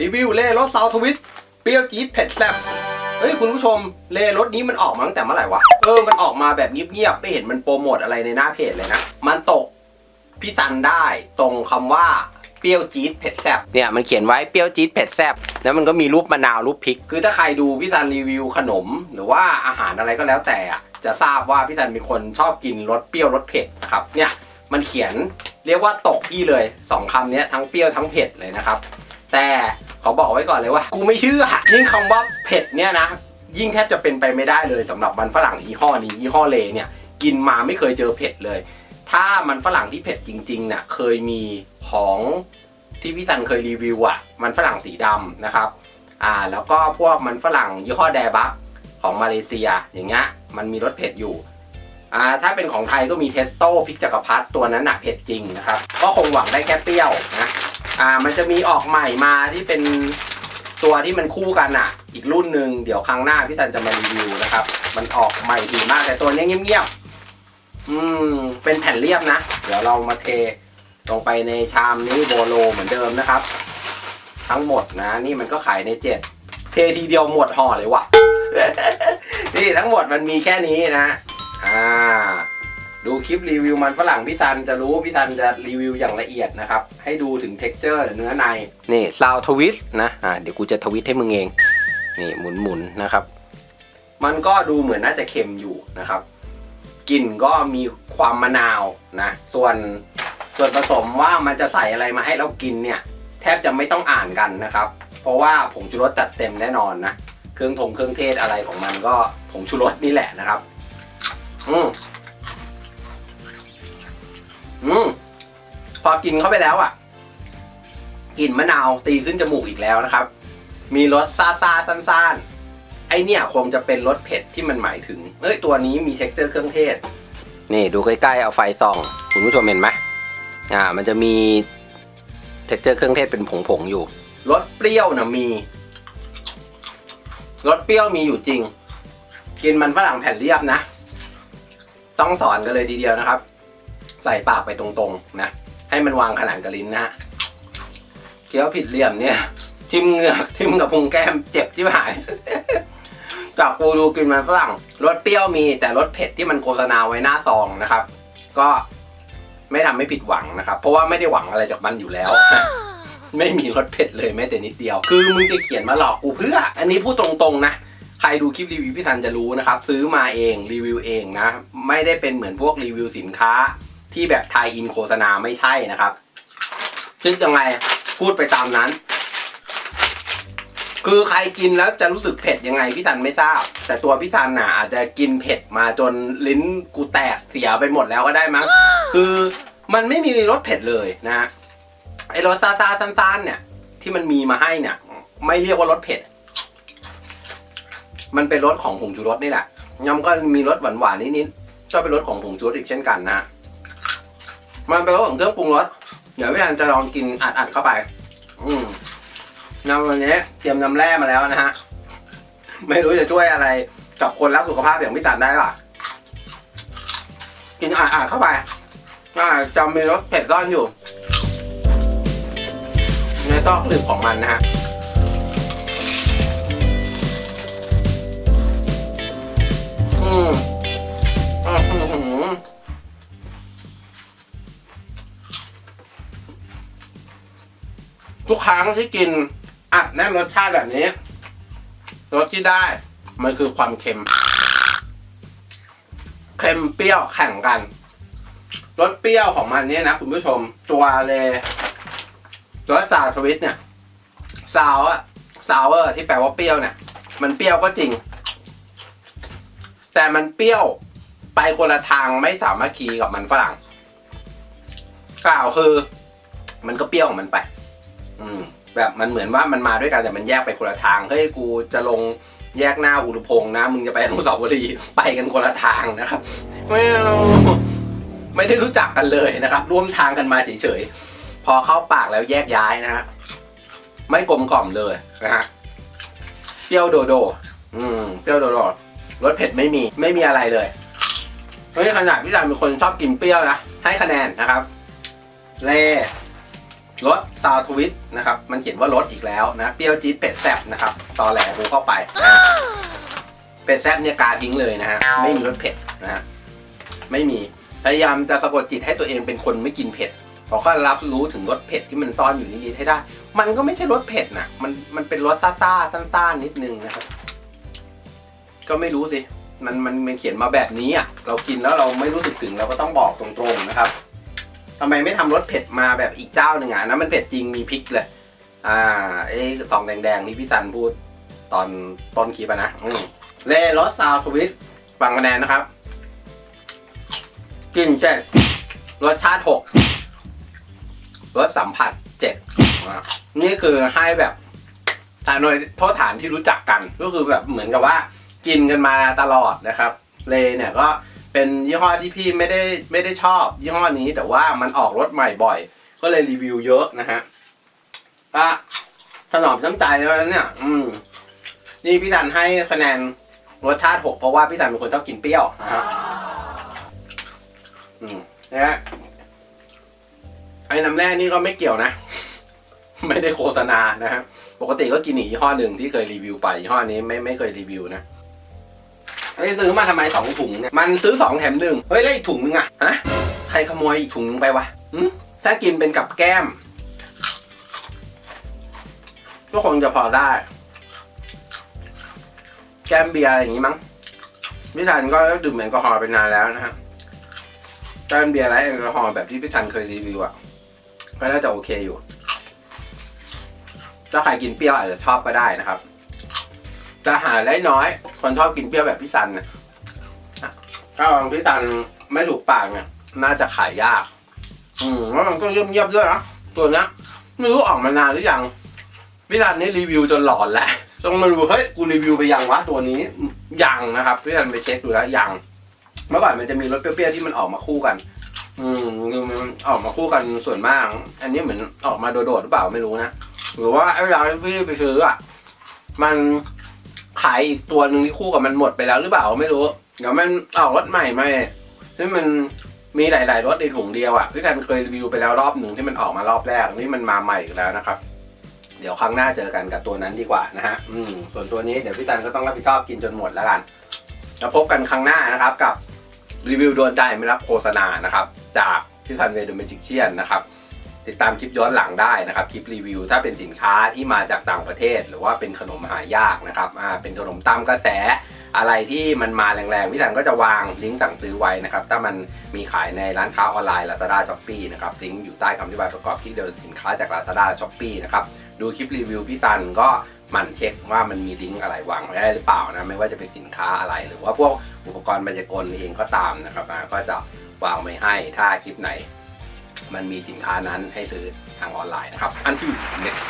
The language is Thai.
รีวิวเล่รสซาวทวิตเปรี้ยวจี๊ดเผ็ดแซ่บเฮ้ยคุณผู้ชมเล่รสนี้มันออกมาตั้งแต่เมื่อไหร่วะ เออมันออกมาแบบเงียบๆไม่เห็นมันโปรโมทอะไรในหน้าเพจเลยนะ มันตกพี่ซันได้ตรงคำว่าเปรี้ยวจี๊ดเผ็ดแซ่บเนี่ยมันเขียนไว้เปรี้ยวจี๊ดเผ็ดแซ่บแล้วมันก็มีรูปมะนาวรูปพริก คือถ้าใครดูพี่ซันรีวิวขนม หรือว่าอาหารอะไรก็แล้วแต่อะจะทราบว่าพี่ซันเป็นคนชอบกินรสเปรี้ยวรสเผ็ดนะครับเนี่ยมันเขียนเรียกว่าตกพี่เลยสองคำเนี้ยทั้งเปรี้ยวทั้งเผ็ดเลยนะครับ แต่ ขอบอกไว้ก่อนเลยว่า กูไม่เชื่อยิ่งคำว่าเผ็ดเนี่ยนะ ยิ่งแทบจะเป็นไปไม่ได้เลยสำหรับมันฝรั่งยี่ห้อนี้ยี่ห้อเลเนี่ย กินมาไม่เคยเจอเผ็ดเลย ถ้ามันฝรั่งที่เผ็ดจริงๆนี่ยเคยมีของที่พี่ซันเคยรีวิวอะมันฝรั่งสีดำนะครับ อ่าแล้วก็พวกมันฝรั่งยี่ห้อแดบักของมาเลเซียอย่างเงี้ยมันมีรสเผ็ดอยู่อ่าถ้าเป็นของไทยก็มีเทสโต้พริกจักรพรรดิตัวนั้นหนักเผ็ดจริงนะครับ ก็คงหวังได้แค่เปรี้ยวนะ อ่ามันจะมีออกใหม่มาที่เป็นตัวที่มันคู่กันอะ อีกรุ่นหนึ่งเดี๋ยวครั้งหน้าพี่ซันจะมารีวิวนะครับ มันออกใหม่ดีมากแต่ตัวนี้เงียบๆอืมเป็นแผ่นเรียบนะ เดี๋ยวเรามาเทลงไปในชามนี้โบโลเหมือนเดิมนะครับ ทั้งหมดนะ นี่มันก็ขายในเจ็ดเททีเดียวหมดห่อเลยว่ะ นี่ทั้งหมดมันมีแค่นี้นะ อ่า ดูคลิปรีวิวมันฝรั่งพี่ซันจะรู้พี่ซันจะรีวิวอย่างละเอียดนะครับ ให้ดูถึง t e x t อร์เนื้อใน นี่ซาวทวิสนะอ่าเดี๋ยวกูจะทวิตให้มึงเอง นี่หมุนหมุนๆนะครับ มันก็ดูเหมือนน่าจะเค็มอยู่นะครับกลิ่นก็มีความมะนาวนะ ส่วนส่วนผสมว่ามันจะใส่อะไรมาให้เรากินเนี่ย แทบจะไม่ต้องอ่านกันนะครับ เพราะว่าผงชูรสจัดเต็มแน่นอนนะ เครื่องทงเครื่องเทศอะไรของมันก็ผงชูรสนี่แหละนะครับ อืม อืมพอกินเข้าไปแล้วอะกลิ่นมะนาวตีขึ้นจมูกอีกแล้วนะครับ มีรสซาซาซ่านๆ ไอเนี่ยคงจะเป็นรสเผ็ดที่มันหมายถึง เอ้ยตัวนี้มี t e x t อร์เครื่องเทศ นี่ดูใกล้ๆ เอาไฟส่อง คุณผู้ชมเห็นไหมอ่า มันจะมี t e x t อร์เครื่องเทศเป็นผงๆ อยู่ รสเปรี้ยวนะมี รสเปรี้ยวมีอยู่จริง กินมันฝรั่งแผ่นเรียบนะ ต้องสอนกันเลยทีเดียวนะครับ ใส่ปากไปตรงๆนะ ให้มันวางขนานกับลิ้นนะฮะเคี้ยวผิดเหลี่ยมเนี่ย ทิมเหงือกทิมกับพุงแก้มเจ็บที่หาย จากกูดูกินมันฝรั่งรสเปรี้ยวมีแต่รสเผ็ดที่มันโฆษณาไว้หน้าซองนะครับ ก็ไม่ทำให้ผิดหวังนะครับ เพราะว่าไม่ได้หวังอะไรจากมันอยู่แล้ว ไม่มีรสเผ็ดเลยแม้แต่นิดเดียว คือมึงจะเขียนมาหลอกกูเพื่อ อันนี้พูดตรงๆนะใครดูคลิปรีวิวพี่ทันจะรู้นะครับ ซื้อมาเองรีวิวเองนะ ไม่ได้เป็นเหมือนพวกรีวิวสินค้า ที่แบบไทยอินโฆษณาไม่ใช่นะครับซึ่งยังไงพูดไปตามนั้น คือใครกินแล้วจะรู้สึกเผ็ดยังไงพี่ซันไม่ทราบ แต่ตัวพี่ซันน่ะอาจจะกินเผ็ดมาจนลิ้นกูแตกเสียไปหมดแล้วก็ได้มั้งคือมันไม่มีรสเผ็ดเลยนะฮะไอรสซาซาๆซันๆเนี่ย ที่มันมีมาให้เนี่ย ไม่เรียกว่ารสเผ็ด มันเป็นรสของผงชูรสนี่แหละยำก็มีรสหวานๆนิดๆก็เป็นรสของผงชูรสอีกเช่นกันนะ มันเป็นรสของเครื่องปรุงรสเดี๋ยวพี่อันจะลองกินอัดๆเข้าไป อืมน้ำวันนี้เตรียมน้ำแร่มาแล้วนะฮะ ไม่รู้จะช่วยอะไรกับคนรักสุขภาพอย่างพี่ตันได้ป่ะ กินอัดๆเข้าไป อ่าจะมีรสเผ็ดซ่อนอยู่ในซอกหลืบของมันนะฮะอืม ทุกครั้งที่กินอัดแน่นรสชาติแบบนี้รสที่ได้มันคือความเค็ม เค็มเปรี้ยวแข่งกันรสเปรี้ยวของมันเนี่ยนะคุณผู้ชมตัวเลยรสซาวทวิตเนี่ยซาวอะซาวเวอร์ที่แปลว่าเปรี้ยวเนี่ย มันเปรี้ยวก็จริง แต่มันเปรี้ยวไปคนละทางไม่สามารถคีกับมันฝรั่งกล่าวคือ มันก็เปรี้ยวของมันไป อืมแบบมันเหมือนว่ามันมาด้วยกันแต่มันแยกไปคนละทาง เฮ้ยกูจะลงแยกหน้าอุรุพงษ์นะ มึงจะไปอนุสาวรีย์ไปกันคนละทางนะครับไม่ไม่ได้รู้จักกันเลยนะครับ ร่วมทางกันมาเฉยๆ พอเข้าปากแล้วแยกย้ายนะฮะ ไม่กลมกล่อมเลยนะฮะ เปรี้ยวโดโด อืม เปรี้ยวโดโด รสเผ็ดไม่มี ไม่มีอะไรเลยเฮ้ยขนาดพี่จันเป็นคนชอบกินเปรี้ยวนะ ให้คะแนนนะครับ เล รสซาวทวิตนะครับ มันเขียนว่ารสอีกแล้วนะ เปรี้ยวจี๊ดเผ็ดแซ่บนะครับ ตอแหลกูเข้าไปนะเป็ดแซ่บเนี่ยกาทิ้งเลยนะฮะ ไม่มีรสเผ็ดนะฮะ ไม่มี พยายามจะสะกดจิตให้ตัวเองเป็นคนไม่กินเผ็ดพอก็รับรู้ถึงรสเผ็ดที่มันซ่อนอยู่นิดๆให้ได้ มันก็ไม่ใช่รสเผ็ดนะมัน มันเป็นรสซ่าๆซ่านๆนิดนึงนะครับ ก็ไม่รู้สิ มัน มันมันเขียนมาแบบนี้อะ เรากินแล้วเราไม่รู้สึกถึงเราก็ต้องบอกตรงๆนะครับ ทำไมไม่ทำรสเผ็ดมาแบบอีกเจ้าหนึ่งอะนั้นมันเผ็ดจริงมีพริกเลย อ่าไอ้ซองแดงๆนี่พี่ซันพูดตอนต้นคลิปะนะอืเล่รสซาวทวิสฟังคะแนนนะครับกลิ่นเจ็ดรสชาติหกรสสัมผัสเจ็ดนี่คือให้แบบอ่าโดยโทษฐานที่รู้จักกัน ก็คือแบบเหมือนกับว่า กินกันมาตลอดนะครับ เลเนี่ยก็ เป็นยี่ห้อที่พี่ไม่ได้ไม่ได้ชอบยี่ห้อนี้ แต่ว่ามันออกรถใหม่บ่อย ก็เลยรีวิวเยอะนะฮะก็ถนอมน้ำใจแล้วเนี่ย อืม นี่พี่ทันให้คะแนนรสชาติหกเพราะว่าพี่ทันเป็นคนชอบกินเปรี้ยวนะฮะอืมนะฮะไอ้น้ำแร่นี่ก็ไม่เกี่ยวนะ ไม่ได้โฆษณานะฮะปกติก็กินอีกยี่ห้อหนึ่งที่เคยรีวิวไปยี่ห้อนี้ไม่ไม่เคยรีวิวนะ ไอ้ยซื้อมาทำไมสองถุงเนี่ย มันซื้อสองแถมหนึ่งเฮ้ยแล้วอีกถุงนึงอะฮะ ใครขโมยอีกถุงนึงไปวะหึถ้ากินเป็นกับแก้ม ก็คงจะพอได้ แก้มเบียร์อะไรอย่างงี้มั้งพี่ทันก็ดื่มแอลกอฮอล์ไปนานแล้วนะฮะแก้มเบียร์ไรแอลกอฮอล์แบบที่พี่ทันเคยรีวิวอะก็น่าจะโอเคอยู่ถ้าใครกินเปรี้ยวอาจจะชอบก็ได้นะครับ จะหาได้น้อย คนชอบกินเปรี้ยวแบบพี่ทันเนี่ยถ้าพี่ทันไม่ถูกปากเนี่ยน่าจะขายยาก อืมแล้วมันก็เงียบๆด้วยนะตัวเนี้ยไม่รู้ออกมานานหรือยังพี่ทันนี่รีวิวจนหลอนแล้วต้องมาดูเฮ้ยกูรีวิวไปยังวะตัวนี้ยังนะครับพี่ทันไปเช็คดูแล้วยังเมื่อก่อนมันจะมีรสเปรี้ยวๆที่มันออกมาคู่กัน อืมคือมันออกมาคู่กันส่วนมาก อันนี้เหมือนออกมาโดดๆหรือเปล่าไม่รู้นะหรือว่าไอ้เวลาที่พี่ไปซื้ออะมัน ขายอีกตัวหนึ่งที่คู่กับมันหมดไปแล้วหรือเปล่าไม่รู้ เดี๋ยวมันออกรสใหม่ไหมที่มันมีหลาย ๆรสในถุงเดียวอะพี่แทนเคยรีวิวไปแล้วรอบหนึ่งที่มันออกมารอบแรกนี่มันมาใหม่อีกแล้วนะครับ เดี๋ยวครั้งหน้าเจอกันกับตัวนั้นดีกว่านะฮะอืมส่วนตัวนี้เดี๋ยวพี่ตันก็ต้องรับผิดชอบกินจนหมดแล้วกันแล้วพบกันครั้งหน้านะครับกับรีวิวโดนใจไม่รับโฆษณานะครับ จากพี่ทันเวดอะเมจิกเชียนนะครับ ติดตามคลิปย้อนหลังได้นะครับคลิปรีวิว ถ้าเป็นสินค้าที่มาจากต่างประเทศ หรือว่าเป็นขนมหายากนะครับอ่าเป็นขนมตามกระแส อะไรที่มันมาแรงๆพี่ทันก็จะวางลิงก์สั่งซื้อไว้นะครับ ถ้ามันมีขายในร้านค้าออนไลน์ Lazada Shopee นะครับลิงก์อยู่ใต้คำอธิบายประกอบคลิปเดินสินค้าจาก Lazada Shopee นะครับดูคลิปรีวิวพี่ซันก็หมั่นเช็คว่ามันมีลิงก์อะไรวางไว้ได้หรือเปล่านะไม่ว่าจะเป็นสินค้าอะไรหรือว่าพวกอุปกรณ์บรรยากลเองก็ตามนะครับก็จะวางไว้ให้ถ้าคลิปไหน มันมีสินค้านั้นให้ซื้อทางออนไลน์นะครับ อันที่ next